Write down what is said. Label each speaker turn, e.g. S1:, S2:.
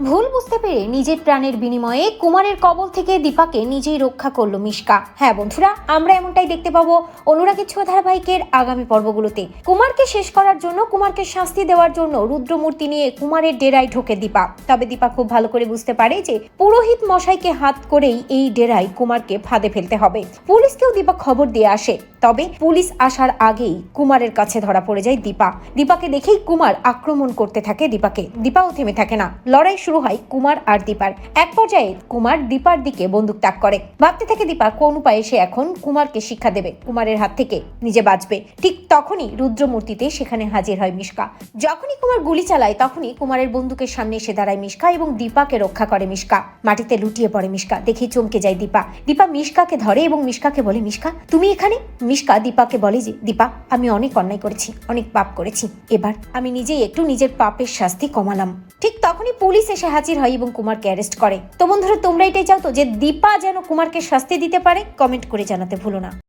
S1: ভুল বুঝতে পেরে নিজের প্রাণের বিনিময়ে কুমারের কবল থেকে দীপাকে নিজেই রক্ষা করল মিশকা। হ্যাঁ বন্ধুরা, আমরা এমনটাই দেখতে পাবো অনুরাগের ছোঁয়া ধারাবাহিকের আগামী পর্বগুলোতে। কুমারকে শেষ করার জন্য, কুমারকে শাস্তি দেওয়ার জন্য রুদ্রমূর্তি নিয়ে কুমারের ডেরায় ঢোকে দীপা। তবে দীপা খুব ভালো করে বুঝতে পারে যে পুরোহিত মশাইকে হাত করেই এই ডেরায় কুমারকে ফাঁদে ফেলতে হবে। পুলিশকেও দীপা খবর দিয়ে আসে। তবে পুলিশ আসার আগেই কুমারের কাছে ধরা পড়ে যায় দীপা। দীপাকে দেখেই কুমার আক্রমণ করতে থাকে দীপাকে। দীপাও থেমে থাকে না। লড়াই শুরু হয় কুমার আর দীপার। এক পর্যায়ে কুমার দীপার দিকে বন্দুক তাক করে। ভাবতে থাকে দীপা কোন উপায়ে সে এখন কুমারকে শিক্ষা দেবে। কুমারের হাত থেকে নিজে বাঁচবে। ঠিক তখনই রুদ্রমূর্তিতে সেখানে হাজির হয় মিশকা। যখনই কুমার গুলি চালায়, তখনই কুমারের বন্দুকের সামনে এসে দাঁড়ায় মিশকা এবং দীপাকে রক্ষা করে মিশকা। মাটিতে লুটিয়ে পড়ে মিশকা। দেখে চমকে যায় দীপা। দীপা মিশকাকে ধরে এবং মিশকাকে বলে, মিশকা, তুমি এখানে? মিশকা দীপাকে বলে যে, দীপা, আমি অনেক অন্যায় করেছি, অনেক পাপ করেছি। এবার আমি নিজেই একটু নিজের পাপের শাস্তি কমালাম। ঠিক তখনই পুলিশ এসে হাজির হয় এবং কুমারকে অ্যারেস্ট করে। তো বন্ধুরা, তোমরা এটাই চাও তো যে দীপা যেন কুমারকে শাস্তি দিতে পারে? কমেন্ট করে জানাতে ভুলো না।